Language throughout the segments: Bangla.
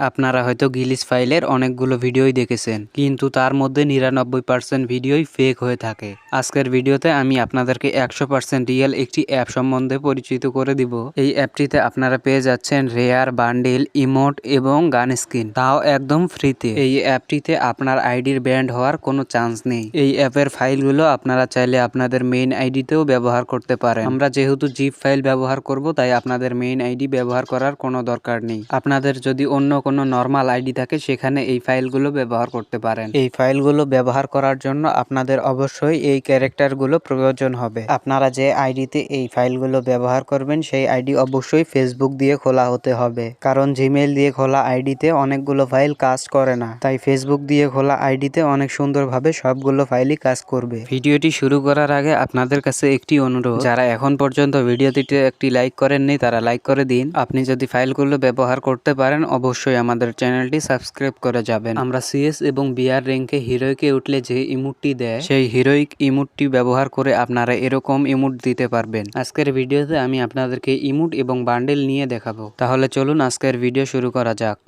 আপনারা হয়তো গিলিস ফাইলের অনেকগুলো ভিডিওই দেখেছেন, কিন্তু তার মধ্যে নিরানব্বই পার্সেন্ট ভিডিওই ফেক হয়ে থাকে। আজকের ভিডিওতে আমি আপনাদেরকে একশো পার্সেন্ট রিয়েল একটি অ্যাপ সম্বন্ধে পরিচিত করে দিব। এই অ্যাপটিতে আপনারা পেয়ে যাচ্ছেন রেয়ার বান্ডিল ইমোট এবং গান স্ক্রিন তাও একদম ফ্রিতে এই অ্যাপটিতে আপনার আইডির ব্যান্ড হওয়ার কোনো চান্স নেই। এই অ্যাপের ফাইলগুলো আপনারা চাইলে আপনাদের মেইন আইডিতেও ব্যবহার করতে পারেন। আমরা যেহেতু জিপ ফাইল ব্যবহার করব, তাই আপনাদের মেইন আইডি ব্যবহার করার কোনো দরকার নেই। আপনাদের যদি অন্য কোনো নর্মাল আইডি থাকে সেখানে এই ফাইলগুলো ব্যবহার করতে পারেন। এই ফাইলগুলো ব্যবহার করার জন্য আপনাদের অবশ্যই এই ক্যারেক্টারগুলো প্রয়োজন হবে। আপনারা যে আইডিতে এই ফাইলগুলো ব্যবহার করবেন সেই আইডি অবশ্যই ফেসবুক দিয়ে খোলা হতে হবে। কারণ জিমেইল দিয়ে খোলা আইডিতে অনেকগুলো ফাইল কাজ করে না। তাই ফেসবুক দিয়ে খোলা আইডিতে অনেক সুন্দরভাবে সবগুলো ফাইলই কাজ করবে। ভিডিওটি শুরু করার আগে আপনাদের কাছে একটি অনুরোধ। যারা এখন পর্যন্ত ভিডিওটিতে একটি লাইক করেননি তারা লাইক করে দিন। আপনি যদি ফাইলগুলো ব্যবহার করতে পারেন অবশ্যই আমাদের চ্যানেলটি সাবস্ক্রাইব করে যাবেন। আমরা সিএস এবং বিআর র্যাঙ্কে হিরোইকে উঠলে যে ইমুটটি দেয়, সেই হিরোইক ইমুটটি ব্যবহার করে আপনারা এরকম ইমুট দিতে পারবেন। আজকের ভিডিওতে আমি আপনাদেরকে ইমুট এবং বান্ডেল নিয়ে দেখাবো। তাহলে চলুন আজকের ভিডিও শুরু করা যাক।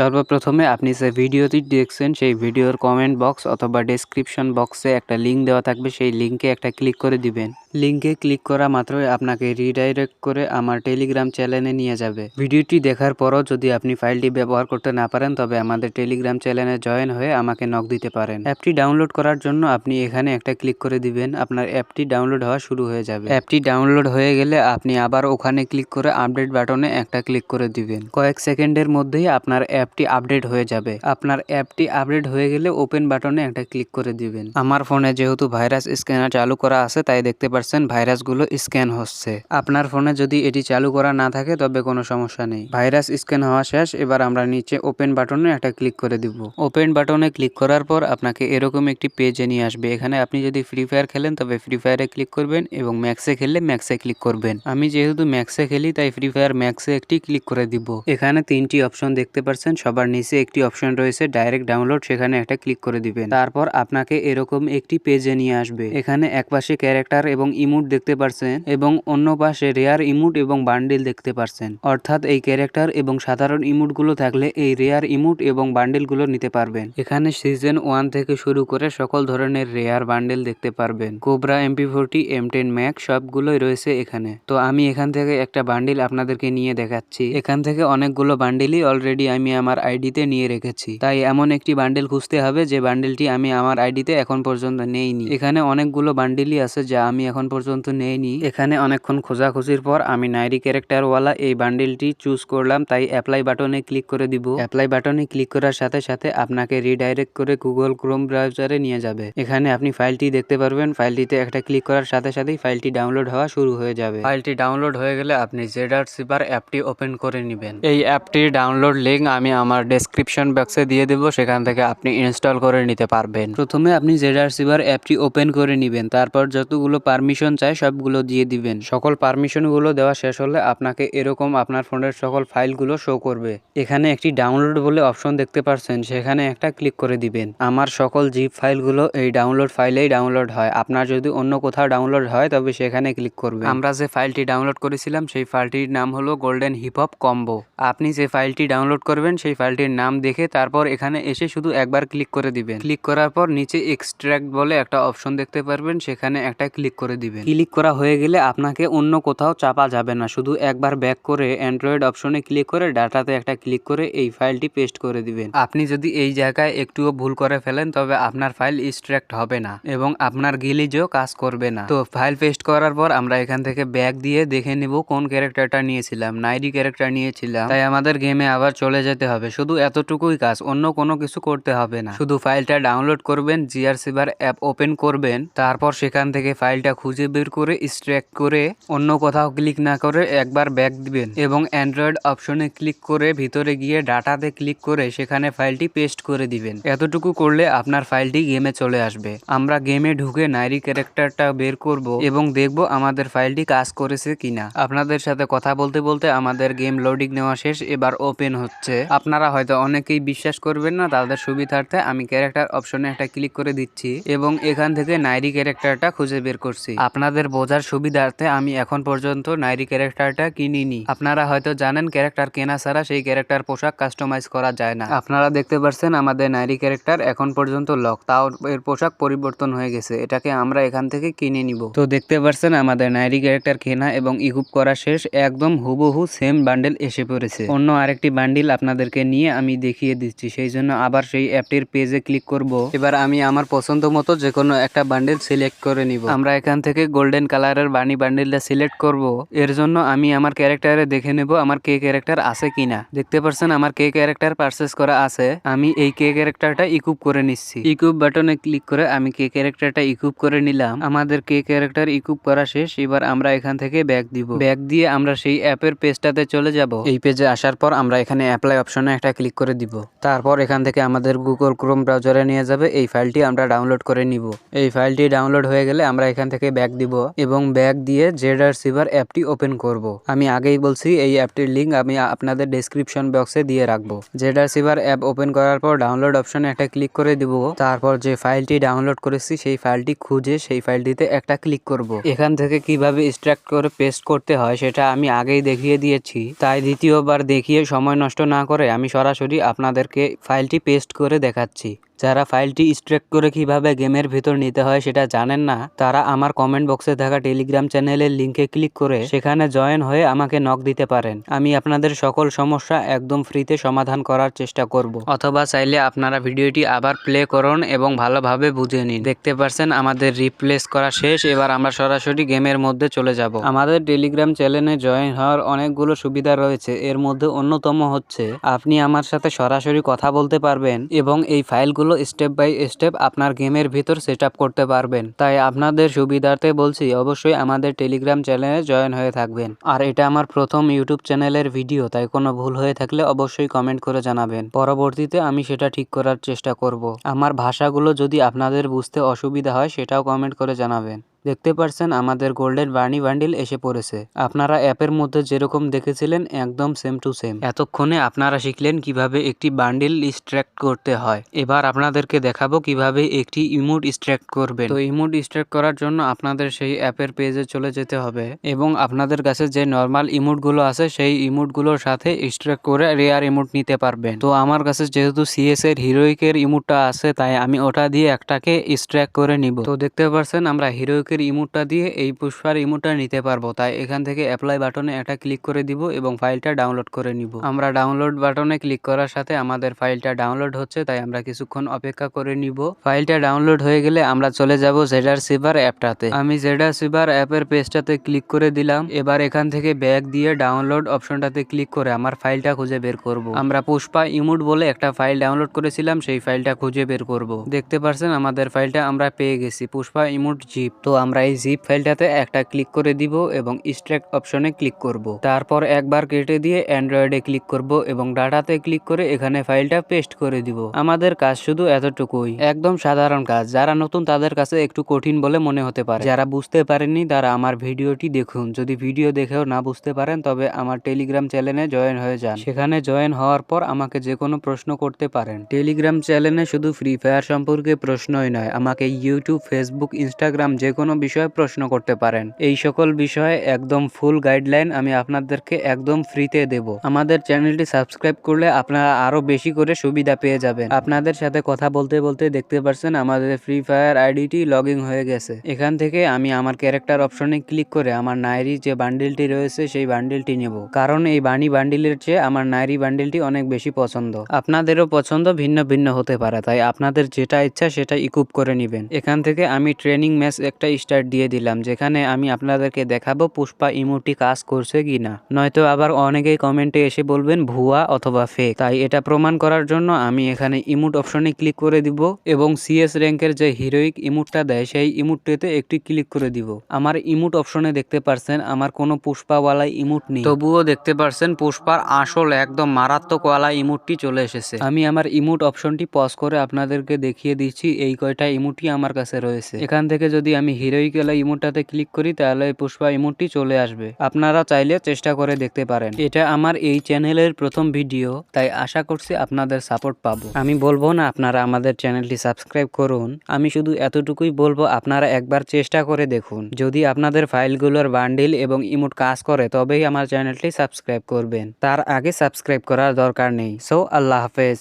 সর্বপ্রথমে আপনি যে ভিডিওটি দেখছেন, সেই ভিডিওর কমেন্ট বক্স অথবা ডেসক্রিপশন বক্সে একটা লিঙ্ক দেওয়া থাকবে। সেই লিঙ্কে একটা ক্লিক করে দিবেন। লিঙ্কে ক্লিক করা মাত্রই আপনাকে রিডাইরেক্ট করে আমার টেলিগ্রাম চ্যানেলে নিয়ে যাবে। ভিডিওটি দেখার পরও যদি আপনি ফাইলটি ব্যবহার করতে না পারেন, তবে আমাদের টেলিগ্রাম চ্যানেলে জয়েন হয়ে আমাকে নক দিতে পারেন। অ্যাপটি ডাউনলোড করার জন্য আপনি এখানে একটা ক্লিক করে দিবেন। আপনার অ্যাপটি ডাউনলোড হওয়া শুরু হয়ে যাবে। অ্যাপটি ডাউনলোড হয়ে গেলে আপনি আবার ওখানে ক্লিক করে আপডেট বাটনে একটা ক্লিক করে দিবেন। কয়েক সেকেন্ডের মধ্যেই আপনার অ্যাপটি আপডেট হয়ে যাবে। আপনার অ্যাপটি আপডেট হয়ে গেলে ওপেন বাটনে একটা ক্লিক করে দিবেন। আমার ফোনে যেহেতু ভাইরাস স্ক্যানার চালু করা আছে, তাই দেখতে পাচ্ছেন ভাইরাসগুলো স্ক্যান হচ্ছে। আপনার ফোনে যদি এটি চালু করা না থাকে, তবে কোনো সমস্যা নেই। ভাইরাস স্ক্যান হওয়া শেষ, এবার আমরা নিচে ওপেন বাটনে একটা ক্লিক করে দিব। ওপেন বাটনে ক্লিক করার পর আপনাকে এরকম একটি পেজে নিয়ে আসবে। এখানে আপনি যদি ফ্রি ফায়ার খেলেন, তবে ফ্রি ফায়ারে ক্লিক করবেন এবং ম্যাক্সে খেললে ম্যাক্সে ক্লিক করবেন। আমি যেহেতু ম্যাক্সে খেলি, তাই ফ্রি ফায়ার ম্যাক্সে একটি ক্লিক করে দিব। এখানে তিনটি অপশন দেখতে পাচ্ছেন। সবার নিচে একটি অপশন রয়েছে, ডাইরেক্ট ডাউনলোড, সেখানে একটা ক্লিক করে দিবেন। তারপর আপনাকে এরকম একটি পেজে নিয়ে আসবে। এখানে একপাশে ক্যারেক্টার এবং ইমুট দেখতে পারছেন এবং অন্য পাশে রেয়ার ইমুট এবং বান্ডিল দেখতে পারছেন। অর্থাৎ এই ক্যারেক্টার এবং সাধারণ ইমুটগুলো থাকলে এই রেয়ার ইমুট এবং বান্ডিলগুলো নিতে পারবেন। এখানে সিজন ওয়ান থেকে শুরু করে সকল ধরনের রেয়ার বান্ডেল দেখতে পারবেন। Cobra, MP forty, M ten Mac সবগুলোই রয়েছে এখানে। তো আমি এখান থেকে একটা বান্ডিল আপনাদেরকে নিয়ে দেখাচ্ছি। এখান থেকে অনেকগুলো বান্ডিলই অলরেডি আমি আমার আইডিতে নিয়ে রেখেছি। তাই এমন একটি বান্ডেল খুঁজতে হবে যে বান্ডেলটি আমি আমার আইডিতে এখন পর্যন্ত নেইনি। এখানে অনেকগুলো বান্ডিলই আছে যা আমি এখন পর্যন্ত নেইনি। এখানে অনেকক্ষণ খোঁজাখুঁজির পর আমি নাইরি ক্যারেক্টারওয়ালা এই বান্ডেলটি চুজ করলাম, তাই অ্যাপ্লাই বাটনে ক্লিক করে দিব। অ্যাপ্লাই বাটনে ক্লিক করার সাথে সাথে আপনাকে রিডাইরেক্ট করে গুগল ক্রোম ব্রাউজারে নিয়ে যাবে। এখানে আপনি ফাইলটি দেখতে পারবেন। ফাইলটিতে একটা ক্লিক করার সাথে সাথেই ফাইলটি ডাউনলোড হওয়া শুরু হয়ে যাবে। ফাইলটি ডাউনলোড হয়ে গেলে আপনি জেডার সিপার অ্যাপটি ওপেন করে নেবেন। এই অ্যাপটির ডাউনলোড লিঙ্ক আমি আমার ডেসক্রিপশন বক্সে দিয়ে দেব, সেখান থেকে আপনি ইনস্টল করে নিতে পারবেন। প্রথমে আপনি জেডার সিপার অ্যাপটি ওপেন করে নেবেন, তারপর যতগুলো পারমিশন চাই সবগুলো দিয়ে দিবেন। সকল পারমিশনগুলো দেওয়া শেষ হলে আপনাকে এরকম আপনার ফোনের সকল ফাইলগুলো শো করবে। এখানে একটি ডাউনলোড বলে অপশন দেখতে পাচ্ছেন সেখানে একটা ক্লিক করে দিবেন। আমার সকল জিপ ফাইলগুলো এই ডাউনলোড ফাইলেই ডাউনলোড হয়। আপনার যদি অন্য কোথাও ডাউনলোড হয়, তবে সেখানে ক্লিক করবে। আমরা যে ফাইলটি ডাউনলোড করেছিলাম, সেই ফাইলটির নাম হলো গোল্ডেন হিপ হপ কম্বো আপনি যে ফাইলটি ডাউনলোড করবেন সেই ফাইলটির নাম দেখে তারপর এখানে এসে শুধু একবার ক্লিক করে দিবেন। ক্লিক করার পর নিচে এক্সট্র্যাক্ট বলে একটা অপশন দেখতে পারবেন, সেখানে একটা ক্লিক করে দিবেন। ক্লিক করা হয়ে গেলে আপনাকে অন্য কোথাও চাপা যাবে না, শুধু একবার ব্যাক করে অ্যান্ড্রয়েড অপশনে ক্লিক করে ডাটাতে একটা ক্লিক করে এই ফাইলটি পেস্ট করে দিবেন। আপনি যদি এই জায়গায় একটুও ভুল করে ফেলেন, তবে আপনার ফাইল ইস্ট্রাক্ট হবে না এবং আপনার গিলিজও কাজ করবে না। তো ফাইল পেস্ট করার পর আমরা এখান থেকে ব্যাক দিয়ে দেখে নিব কোন ক্যারেক্টারটা নিয়েছিলাম। নাইরি ক্যারেক্টার নিয়েছিলাম। তাই আমাদের গেমে আবার চলে যেতে হবে, শুধু এতটুকুই কাজ, অন্য কোনো কিছু করতে হবে না। শুধু ফাইলটা ডাউনলোড করবেন, জিআর সিভার অ্যাপ ওপেন করবেন, তারপর সেখান থেকে ফাইলটা খুঁজে বের করে স্ট্র্যাক্ট করে অন্য কোথাও ক্লিক না করে একবার ব্যাক দিবেন এবং অ্যান্ড্রয়েড অপশনে ক্লিক করে ভিতরে গিয়ে ডাটাতে ক্লিক করে সেখানে ফাইলটি পেস্ট করে দিবেন। এতটুকু করলে আপনার ফাইলটি গেমে চলে আসবে। আমরা গেমে ঢুকে নাইরি ক্যারেক্টারটা বের করব এবং দেখব আমাদের ফাইলটি কাজ করেছে কিনা। আপনাদের সাথে কথা বলতে বলতে আমাদের গেম লোডিং নেওয়া শেষ, এবার ওপেন হচ্ছে। আপনারা হয়তো অনেকেই বিশ্বাস করবেন না, তাদের সুবিধার্থে আমি ক্যারেক্টার অপশনে একটা ক্লিক করে দিচ্ছি এবং এখান থেকে নাইরি ক্যারেক্টারটা খুঁজে বের করছি। আপনাদের বোঝার সুবিধার্থে আমি এখন পর্যন্ত নাইরি ক্যারেক্টারটা কিনিনি। আপনারা হয়তো জানেন ক্যারেক্টার কেনা ছাড়া সেই ক্যারেক্টার পোশাক কাস্টমাইজ করা যায় না। আপনারা দেখতে পাচ্ছেন আমাদের নাইরি ক্যারেক্টার এখন পর্যন্ত লক তাও এর পোশাক পরিবর্তন হয়ে গেছে, এটাকে আমরা এখান থেকে কিনে নিব। তো দেখতে পাচ্ছেন আমাদের নাইরি ক্যারেক্টার কেনা এবং ইকুপ করা শেষ, একদম হুবহু সেম বান্ডেল এসে পড়েছে। অন্য আরেকটি বান্ডিল আপনাদেরকে নিয়ে আমি দেখিয়ে দিচ্ছি। সেই জন্য আবার সেই অ্যাপটির পেজে ক্লিক করব। এবার আমি আমার পছন্দ মতো যে কোনো একটা বান্ডিল সিলেক্ট করে নিব। আমরা এখান থেকে গোল্ডেন কালারের বানি বান্ডিলটা সিলেক্ট করব। এর জন্য আমি আমার ক্যারেক্টারে দেখে নেব আমার কে ক্যারেক্টার আছে কিনা। দেখতে পাচ্ছেন আমার কে ক্যারেক্টার পারচেস করা আছে। আমি এই কে ক্যারেক্টারটা ইকুপ করে নিচ্ছি। ইকুপ বাটনে ক্লিক করে আমি কে ক্যারেক্টারটা ইকুপ করে নিলাম। আমাদের কে ক্যারেক্টার ইকুপ করা শেষ। এবার আমরা এখান থেকে ব্যাগ দিব। ব্যাগ দিয়ে আমরা সেই অ্যাপের পেজটাতে চলে যাব। এই পেজে আসার পর আমরা এখানে অ্যাপ্লাই অপশনে একটা ক্লিক করে দিব। তারপর এখান থেকে আমাদের গুগল ক্রোম ব্রাউজারে নিয়ে যাবে। এই ফাইলটি আমরা ডাউনলোড করে নিব। এই ফাইলটি ডাউনলোড হয়ে গেলে আমরা এখান থেকে ব্যাক দিব এবং ব্যাক দিয়ে জেডার সিভার অ্যাপটি ওপেন করব। আমি আগেই বলছি, এই অ্যাপটির লিঙ্ক আমি আপনাদের ডেসক্রিপশন বক্সে দিয়ে রাখব। জেডার সিভার অ্যাপ ওপেন করার পর ডাউনলোড অপশনে একটা ক্লিক করে দিব। তারপর যে ফাইলটি ডাউনলোড করেছি, সেই ফাইলটি খুঁজে সেই ফাইলটিতে একটা ক্লিক করব। এখান থেকে কীভাবে এক্সট্রাক্ট করে পেস্ট করতে হয়, সেটা আমি আগেই দেখিয়ে দিয়েছি। তাই দ্বিতীয়বার দেখিয়ে সময় নষ্ট না করে আমি সরাসরি আপনাদেরকে ফাইলটি পেস্ট করে দেখাচ্ছি। যারা ফাইলটি স্ট্রেক করে কীভাবে গেমের ভিতর নিতে হয় সেটা জানেন না, তারা আমার কমেন্ট বক্সে থাকা টেলিগ্রাম চ্যানেলের লিঙ্কে ক্লিক করে সেখানে জয়েন হয়ে আমাকে নক দিতে পারেন। আমি আপনাদের সকল সমস্যা একদম ফ্রিতে সমাধান করার চেষ্টা করব। অথবা চাইলে আপনারা ভিডিওটি আবার প্লে করুন এবং ভালোভাবে বুঝে নিন। দেখতে পারছেন আমাদের রিপ্লেস করা শেষ, এবার আমরা সরাসরি গেমের মধ্যে চলে যাব। আমাদের টেলিগ্রাম চ্যানেলে জয়েন হওয়ার অনেকগুলো সুবিধা রয়েছে। এর মধ্যে অন্যতম হচ্ছে, আপনি আমার সাথে সরাসরি কথা বলতে পারবেন এবং এই ফাইলগুলো স্টেপ বাই স্টেপ আপনার গেমের ভিতর সেট করতে পারবেন। তাই আপনাদের সুবিধার্থে বলছি, অবশ্যই আমাদের টেলিগ্রাম চ্যানেলে জয়েন হয়ে থাকবেন। আর এটা আমার প্রথম ইউটিউব চ্যানেলের ভিডিও তাই কোনো ভুল হয়ে থাকলে অবশ্যই কমেন্ট করে জানাবেন। পরবর্তীতে আমি সেটা ঠিক করার চেষ্টা করব। আমার ভাষাগুলো যদি আপনাদের বুঝতে অসুবিধা হয়, সেটাও কমেন্ট করে জানাবেন। দেখতে পারছেন আমাদের গোল্ডেন বার্নি বান্ডিল এসে পড়েছে। আপনারা অ্যাপের মধ্যে যেরকম দেখেছিলেন, একদম সেম টু সেম এতক্ষণে আপনারা শিখলেন কীভাবে একটি বান্ডিল স্ট্র্যাক্ট করতে হয়। এবার আপনাদেরকে দেখাবো কীভাবে একটি ইমোট স্ট্র্যাক্ট করবেন। তো ইমোট স্ট্র্যাক্ট করার জন্য আপনাদের সেই অ্যাপের পেজে চলে যেতে হবে এবং আপনাদের কাছে যে নর্মাল ইমোটগুলো আছে, সেই ইমোটগুলোর সাথে স্ট্র্যাক্ট করে রেয়ার ইমোট নিতে পারবেন। তো আমার কাছে যেহেতু সিএস এর হিরোইকের ইমোটটা আছে, তাই আমি ওটা দিয়ে একটাকে স্ট্র্যাক করে নিব। তো দেখতে পারছেন আমরা হিরোইকের ইমোটটা দিয়ে এই পুষ্পার ইমোটটা নিতে পারব। তাই এখান থেকে অ্যাপ্লাই বাটনে একটা ক্লিক করে দিব এবং ফাইলটা ডাউনলোড করে নিব। আমরা ডাউনলোড বাটনে ক্লিক করার সাথে আমাদের ফাইলটা ডাউনলোড হচ্ছে, তাই আমরা কিছুক্ষণ অপেক্ষা করে নিব। ফাইলটা ডাউনলোড হয়ে গেলে আমরা চলে যাব জেডার সিভার অ্যাপটাতে আমি জেডার সিভার অ্যাপের পেজটাতে ক্লিক করে দিলাম। এবার এখান থেকে ব্যাগ দিয়ে ডাউনলোড অপশনটাতে ক্লিক করে আমার ফাইলটা খুঁজে বের করব। আমরা পুষ্পা ইমোট বলে একটা ফাইল ডাউনলোড করেছিলাম, সেই ফাইলটা খুঁজে বের করব। দেখতে পারছেন আমাদের ফাইলটা আমরা পেয়ে গেছি, পুষ্পা ইমোট জিপ। তো আমরা এই জিপ ফাইলটাতে একটা ক্লিক করে দিব এবং স্ট্রাক্ট অপশনে ক্লিক করব। তারপর একবার কেটে দিয়ে অ্যান্ড্রয়েডে ক্লিক করব এবং ডাটাতে ক্লিক করে এখানে ফাইলটা পেস্ট করে দিব। আমাদের কাজ শুধু এতটুকুই। একদম সাধারণ কাজ। যারা নতুন তাদের কাছে একটু কঠিন বলে মনে হতে পারে। যারা বুঝতে পারেননি তারা আমার ভিডিওটি দেখুন। যদি ভিডিও দেখেও না বুঝতে পারেন, তবে আমার টেলিগ্রাম চ্যানেলে জয়েন হয়ে যান। সেখানে জয়েন হওয়ার পর আমাকে যে কোনো প্রশ্ন করতে পারেন। টেলিগ্রাম চ্যানেলে শুধু ফ্রি ফায়ার সম্পর্কে প্রশ্নই নয়, আমাকে ইউটিউব ফেসবুক ইনস্টাগ্রাম যে কোনো বিষয়ে প্রশ্ন করতে পারেন। এই সকল বিষয়ে একদম ফুল গাইডলাইন আমি আপনাদেরকে একদম ফ্রিতে দেব। আমাদের চ্যানেলটি সাবস্ক্রাইব করলে আপনারা আরও বেশি করে সুবিধা পেয়ে যাবেন। আপনাদের সাথে কথা বলতে বলতে দেখতে পাচ্ছেন আমাদের ফ্রি ফায়ার আইডিটি লগ হয়ে গেছে। এখান থেকে আমি আমার ক্যারেক্টার অপশনে ক্লিক করে আমার নাইরি যে বান্ডিলটি রয়েছে সেই বান্ডিলটি নেব। কারণ এই বানি বান্ডিলের চেয়ে আমার নাইরি বান্ডিলটি অনেক বেশি পছন্দ। আপনাদেরও পছন্দ ভিন্ন ভিন্ন হতে পারে, তাই আপনাদের যেটা ইচ্ছা সেটা ইকুপ করে নেবেন। এখান থেকে আমি ট্রেনিং ম্যাচ একটা স্টার্ট দিয়ে দিলাম, যেখানে আমি আপনাদেরকে দেখাবো পুষ্পা ইমোটি কাজ করছে কিনা। নয়তো আবার অনেকেই কমেন্টে এসে বলবেন, ভুয়া অথবা ফেক তাই এটা প্রমাণ করার জন্য আমি এখানে ইমোট অপশনে ক্লিক করে দিব এবং সিএস র্যাঙ্কের যে হিরোইক ইমোটটা দেয়, সেই ইমোটটিতে একটি ক্লিক করে দিব। আমার ইমোট অপশনে দেখতে পারছেন, আমার কোনো পুষ্পাওয়ালা ইমোট নেই। তবুও দেখতে পারছেন, পুষ্পার আসল, একদম মারাত্মক ওয়ালা ইমোটটি চলে এসেছে। আমি আমার ইমোট অপশনটি পজ করে আপনাদেরকে দেখিয়ে দিচ্ছি, এই কয়টা ইমোটই আমার কাছে রয়েছে। এখান থেকে যদি আমি হিরোইকেলা ইমোটটাতে ক্লিক করি, তাহলে পুষ্পা ইমোটটি চলে আসবে। আপনারা চাইলে চেষ্টা করে দেখতে পারেন। এটা আমার এই চ্যানেলের প্রথম ভিডিও, তাই আশা করছি আপনাদের সাপোর্ট পাবো। আমি বলব না আপনারা আমাদের চ্যানেলটি সাবস্ক্রাইব করুন। আমি শুধু এতটুকুই বলব, আপনারা একবার চেষ্টা করে দেখুন। যদি আপনাদের ফাইলগুলোর বান্ডিল এবং ইমোট কাজ করে, তবেই আমার চ্যানেলটি সাবস্ক্রাইব করবেন। তার আগে সাবস্ক্রাইব করার দরকার নেই। সো, আল্লাহ হাফেজ।